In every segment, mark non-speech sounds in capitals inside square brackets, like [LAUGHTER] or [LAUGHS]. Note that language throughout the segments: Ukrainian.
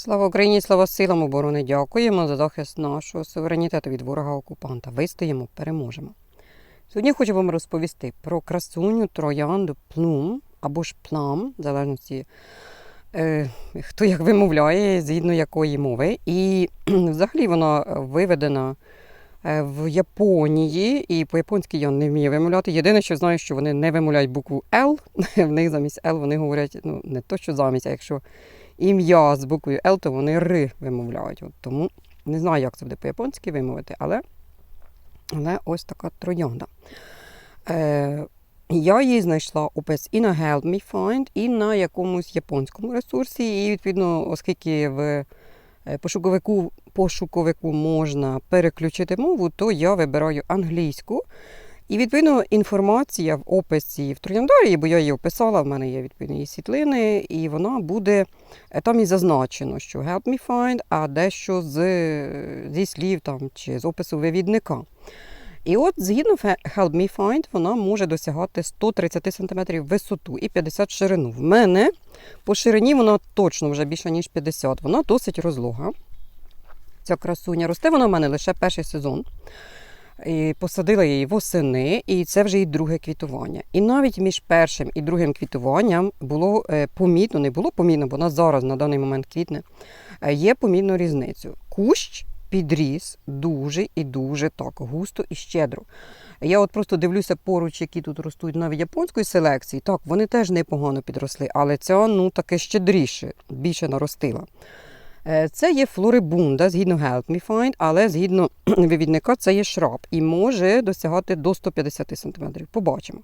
Слава Україні, слава силам оборони! Дякуємо за захист нашого суверенітету від ворога окупанта. Вистоїмо, переможемо. Сьогодні хочу вам розповісти про красуню троянду плум або ж плам, в залежності е, хто як вимовляє, згідно якої мови. І взагалі вона виведена е, в Японії, і по-японськи я не вмію вимовляти. Єдине, що знаю, що вони не вимовляють букву L. [LAUGHS] В них замість L вони говорять, ну не то, що замість, а якщо ім'я з буквою L, то вони Р вимовляють. От тому не знаю, як це буде по-японськи вимовити, але, але ось така троянда. Е, я її знайшла у Pets Help Me Find і на якомусь японському ресурсі. І, відповідно, оскільки в е, пошуковику, пошуковику можна переключити мову, то я вибираю англійську. І відповідно інформація в описі в Трояндарії, бо я її описала, в мене є відповідні її світлини, і вона буде е, там і зазначено, що help me find, а дещо з, зі слів там, чи з опису вивідника. І от згідно Help Me Find, вона може досягати 130 см висоту і 50 ширину. В мене по ширині вона точно вже більше, ніж 50. Вона досить розлога. Ця красуня росте вона в мене лише перший сезон. І посадила її восени, і це вже її друге квітування. І навіть між першим і другим квітуванням було е, помітно, не було помітно, бо вона зараз на даний момент квітне. е, Є помітну різницю. Кущ підріс дуже і дуже так густо і щедро. Я от просто дивлюся поруч, які тут ростуть навіть японської селекції. Так, вони теж непогано підросли, але ця ну таке щедріше, більше наростила. Е, Це є флорибунда, згідно Help Me Find, але згідно [CLEARS THROAT] вивідника це є шраб і може досягати до 150 см. Побачимо.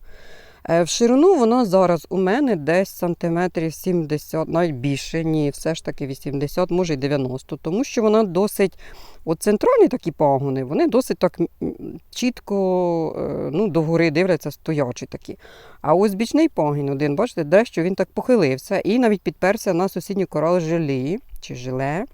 Е, В ширину вона зараз у мене десь сантиметрів 70, навіть більше, ні, все ж таки 80, може й 90, тому що вона досить, от центральні такі пагони, вони досить так чітко е, ну, догори дивляться, стоячі такі. А ось бічний пагін один, бачите, дещо він так похилився і навіть підперся на сусідню корал желі чи желе.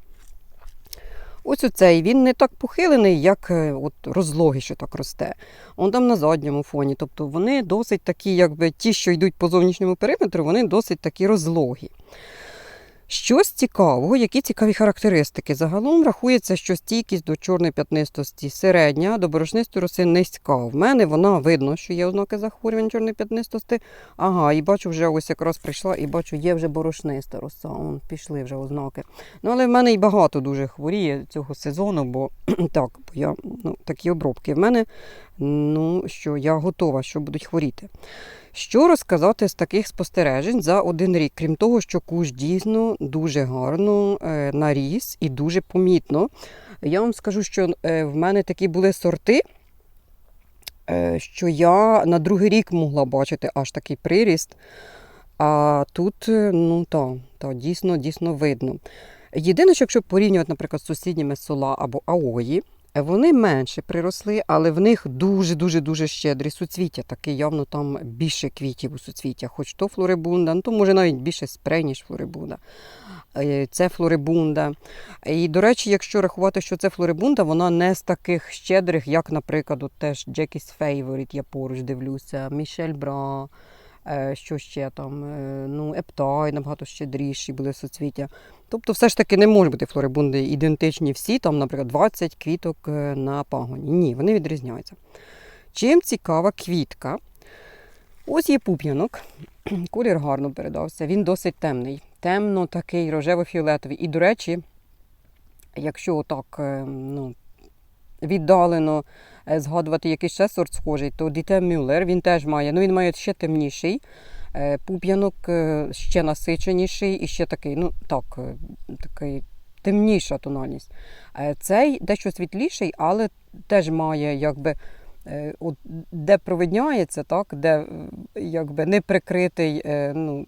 Ось оцей він не так похилений, як е, от розлоги, що так росте. Он там на задньому фоні. Тобто вони досить такі, якби ті, що йдуть по зовнішньому периметру, вони досить такі розлогі. Щось цікавого, які цікаві характеристики. Загалом рахується, що стійкість до чорної п'ятнистості середня, до борошнистої роси низька. В мене вона видно, що є ознаки захворювань чорної п'ятнистості. Ага, і бачу, вже ось якраз прийшла, і бачу, є вже борошниста роса. Он, пішли вже ознаки. Ну, але в мене і багато дуже хворіє цього сезону, бо [CLEARS THROAT] так, бо я ну, такі обробки. В мене ну, що я готова, що будуть хворіти. Що розказати з таких спостережень за один рік, крім того, що кущ дійсно дуже гарно е, наріс і дуже помітно. Я вам скажу, що е, в мене такі були сорти, е, що я на другий рік могла бачити аж такий приріст. А тут, ну та, та дійсно, дійсно видно. Єдине, що якщо порівнювати, наприклад, з сусідніми сола або аої, вони менше приросли, але в них дуже-дуже дуже щедрі суцвіття. Таке явно там більше квітів у суцвіттях, хоч то флорибунда, ну то може навіть більше спрей, ніж флорибунда. Е, Це флорибунда. І, до речі, якщо рахувати, що це флорибунда, вона не з таких щедрих, як, наприклад, от теж Джекіс Фейворіт, я поруч дивлюся, Мішель Бра. е, Що ще там? е, Ну, Ептай набагато щедріші були суцвіття. Тобто, все ж таки не можуть бути флорибунди ідентичні всі, там, наприклад, 20 квіток е, на пагоні. Ні, вони відрізняються. Чим цікава квітка? Ось є пуп'янок. [CLEARS THROAT] Колір гарно передався. Він досить темний. Темно такий рожево-фіолетовий. І, до речі, якщо отак е, ну, віддалено е, згадувати якийсь ще сорт схожий, то Діте Мюллер він теж має, ну він має ще темніший. Е, Пуп'янок е, ще насиченіший і ще такий, ну так, е, такий темніша тональність. Цей дещо світліший, але теж має якби. Е, От, де провидняється, так, де е, якби не прикритий е, ну,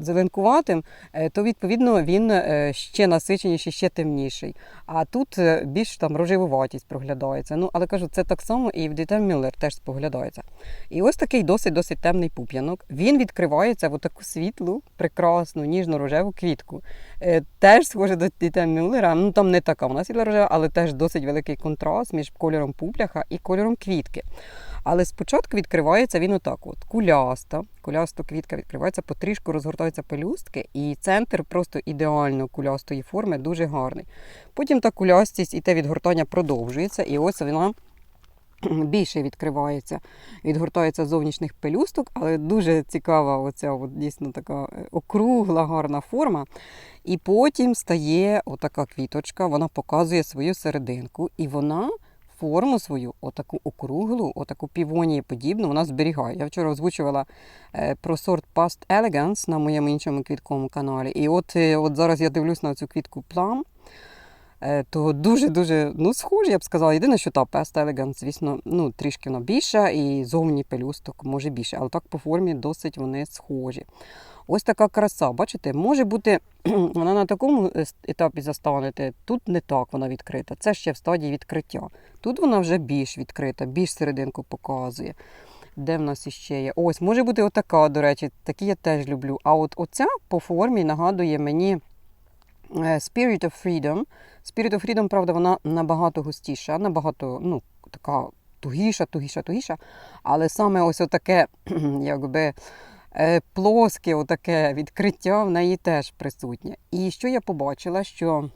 зеленкуватим, то відповідно він ще насиченіший, ще темніший. А тут більш там рожевуватість проглядається. Ну, але кажу, це так само і в Дітем Мюллер теж споглядається. І ось такий досить-досить темний пуп'янок. Він відкривається в таку світлу, прекрасну, ніжно-рожеву квітку. Теж схоже до Дітем Мюллера. Ну там не така вона світла рожева, але теж досить великий контраст між кольором пупляха і кольором квітки. Але спочатку відкривається він отак: от куляста. Куляста квітка відкривається, потрішку розгортаються пелюстки, і центр просто ідеально кулястої форми, дуже гарний. Потім та кулястість і те відгортання продовжується, і ось вона [CLEARS THROAT] більше відкривається, відгортається зовнішніх пелюсток, але дуже цікава оця от, дійсно така е, округла, гарна форма. І потім стає отака квіточка, вона показує свою серединку, і вона форму свою, отаку округлу, отаку півонії подібну, вона зберігає. Я вчора озвучувала е, про сорт Past Elegance на моєму іншому квітковому каналі. І от, е, от зараз я дивлюсь на цю квітку е, то дуже-дуже ну, схожі, я б сказала. Єдине, що та Past Elegance, звісно, ну, трішки вона більша, і зовні пелюсток може більше, але так по формі досить вони схожі. Ось така краса, бачите, може бути, [CLEARS THROAT] вона на такому е, етапі застанете, тут не так вона відкрита. Це ще в стадії відкриття. Тут вона вже більш відкрита, більш серединку показує. Де в нас іще є? Ось, може бути отака, до речі, такі я теж люблю. А от оця по формі нагадує мені е, Spirit of Freedom. Spirit of Freedom, правда, вона набагато густіша, набагато ну, така тугіша, тугіша, тугіша. Але саме ось отаке, [CLEARS THROAT] якби. Е, плоске отаке відкриття в неї теж присутнє. І що я побачила, що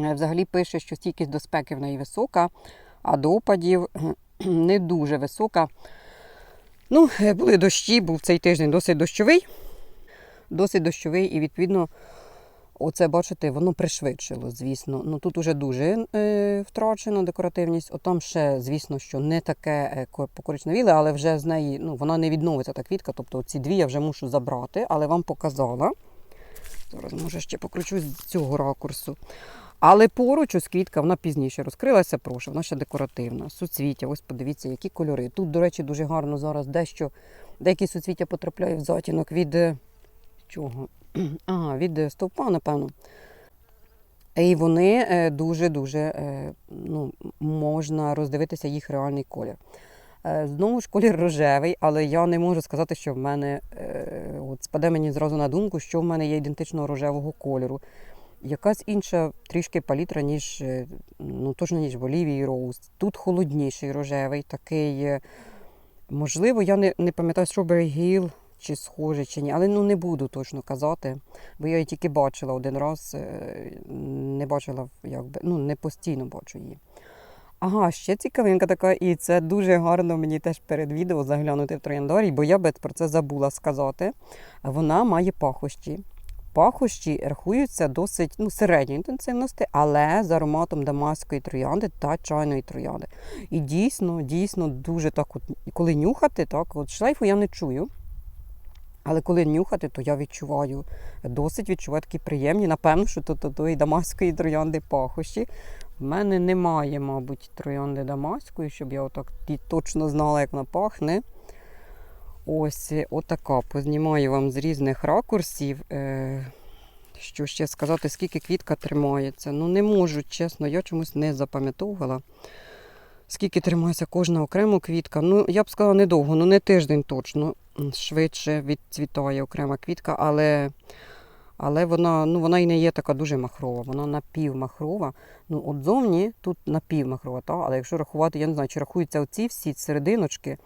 е, взагалі пише, що стійкість до спеки в неї висока, а до опадів [CLEARS THROAT] не дуже висока. Ну, е, були дощі, був цей тиждень досить дощовий. Досить дощовий, і, відповідно, оце, бачите, воно пришвидшило, звісно. Ну тут уже дуже е, втрачена декоративність. Отам ще, звісно, що не таке е, покоричневіле, але вже з неї ну, вона не відновиться та квітка. Тобто ці дві я вже мушу забрати, але вам показала. Зараз, може, ще покручу з цього ракурсу. Але поруч ось квітка, вона пізніше розкрилася, прошу, вона ще декоративна. Суцвіття, ось подивіться, які кольори. Тут, до речі, дуже гарно зараз дещо, деякі суцвіття потрапляють в затінок від е, чого? [CLEARS THROAT] А, від стовпа, напевно. І вони е, дуже-дуже е, ну, можна роздивитися їх реальний колір. Е, Знову ж колір рожевий, але я не можу сказати, що в мене от спаде мені зразу на думку, що в мене є ідентичного рожевого кольору. Якась інша трішки палітра, ніж ну, точно, ніж в Олівії Роуз. Тут холодніший рожевий, такий. Можливо, я не не пам'ятаю Strawberry Hill, чи схоже, чи ні. Але ну не буду точно казати, бо я її тільки бачила один раз, не бачила, якби, ну не постійно бачу її. Ага, ще цікавинка така, і це дуже гарно мені теж перед відео заглянути в трояндарій, бо я би про це забула сказати. Вона має пахощі. Пахощі рахуються досить ну, середньої інтенсивності, але з ароматом дамаської троянди та чайної троянди. І дійсно, дійсно, дуже так, от, коли нюхати, так, от шлейфу я не чую. Але коли нюхати, то я відчуваю, досить відчуваю такі приємні. Напевно, що то, і дамаської троянди пахощі. В мене немає, мабуть, троянди дамаської, щоб я отак точно знала, як вона пахне. Ось отака. Познімаю вам з різних ракурсів. Е, що ще сказати, скільки квітка тримається. Ну, не можу, чесно, я чомусь не запам'ятовувала. Скільки тримається кожна окрема квітка. Ну, я б сказала, недовго, ну не тиждень точно швидше відцвітає окрема квітка, але але вона ну, вона і не є така дуже махрова, вона напівмахрова. Ну, от зовні тут напівмахрова, та? але якщо рахувати, я не знаю, чи рахуються оці всі серединочки,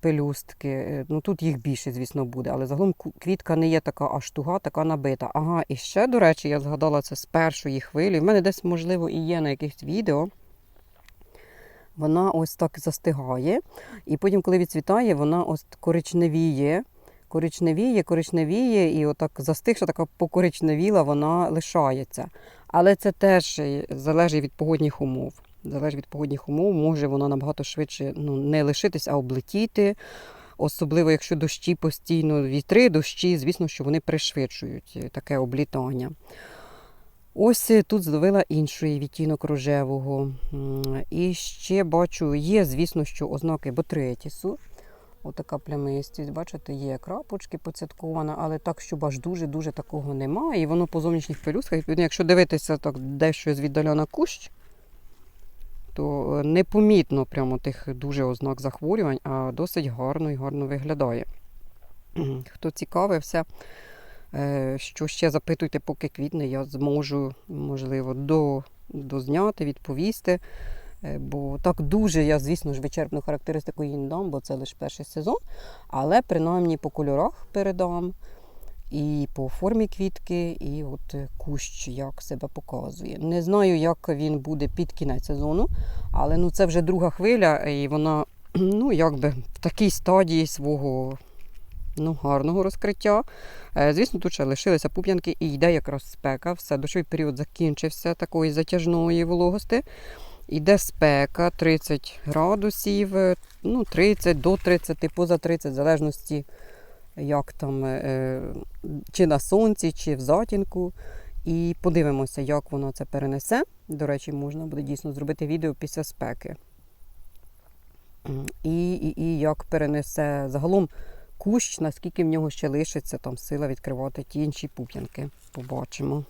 пелюстки, е, ну тут їх більше, звісно, буде. Але загалом квітка не є така аж туга, така набита. Ага, і ще, до речі, я згадала це з першої хвилі. В мене десь, можливо, і є на якихось відео вона ось так застигає. І потім, коли відцвітає, вона ось коричневіє. Коричневіє, коричневіє, і отак застигша, така покоричневіла, вона лишається. Але це теж залежить від погодних умов. Залежить від погодних умов, може вона набагато швидше ну, не лишитись, а облетіти. Особливо, якщо дощі постійно, вітри, дощі, звісно, що вони пришвидшують таке облітання. Ось е, тут зловила інший відтінок рожевого. І ще бачу, є, звісно, що ознаки ботретісу. Отака плямистість, бачите, є крапочки поцяткована, але так, щоб аж дуже-дуже такого немає. І воно по зовнішніх пелюсках, якщо дивитися так дещо звіддаля на кущ, то е, непомітно прямо тих дуже ознак захворювань, а досить гарно і гарно виглядає. Хто цікавився, що ще запитуйте, поки квітне, я зможу, можливо, до, дозняти, відповісти. Е, Бо так дуже я, звісно ж, вичерпну характеристику їй не дам, бо це лише перший сезон. Але принаймні по кольорах передам, і по формі квітки, і от е, кущ як себе показує. Не знаю, як він буде під кінець сезону, але ну, це вже друга хвиля, і вона [CLEARS THROAT] ну, якби в такій стадії свого ну, гарного розкриття. Е, Звісно, тут ще лишилися пуп'янки і йде якраз спека. Все, дощовий період закінчився такої затяжної вологости. Йде спека 30 градусів, е, ну, 30 до 30, поза 30, в залежності, як там, е, чи на сонці, чи в затінку. І подивимося, як воно це перенесе. До речі, можна буде дійсно зробити відео після спеки. І, і, і як перенесе загалом кущ, наскільки в нього ще лишиться там сила відкривати ті інші пуп'янки. Побачимо.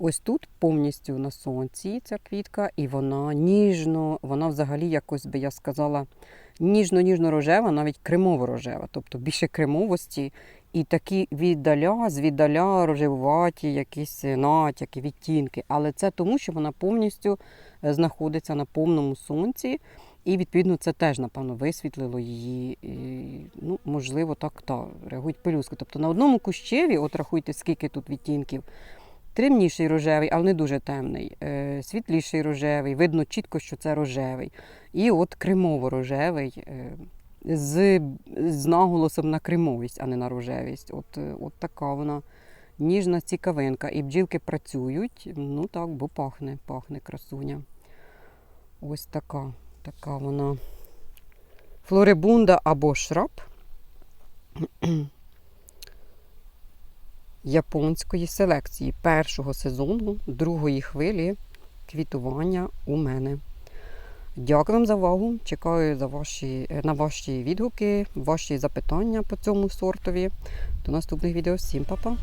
Ось тут повністю на сонці ця квітка, і вона ніжно, вона взагалі якось би я сказала, ніжно-ніжно-рожева, навіть кремово-рожева, тобто більше кремовості. І такі віддаля, звіддаля рожевуваті якісь натяки, відтінки. Але це тому, що вона повністю е, знаходиться на повному сонці. І, відповідно, це теж, напевно, висвітлило її. І, ну, можливо, так та реагують пелюстки. Тобто на одному кущеві, от рахуйте, скільки тут відтінків, темніший рожевий, але не дуже темний, е, світліший рожевий, видно чітко, що це рожевий. І от кремово-рожевий. З, з наголосом на кремовість, а не на рожевість. От, е, от така вона ніжна цікавинка. І бджілки працюють, ну так, бо пахне, пахне красуня. Ось така, така вона флорибунда або шраб [CLEARS THROAT] японської селекції першого сезону, другої хвилі квітування у мене. Дякую вам за увагу. Чекаю за ваші, на ваші відгуки, ваші запитання по цьому сортові. До наступних відео. Всім па-па!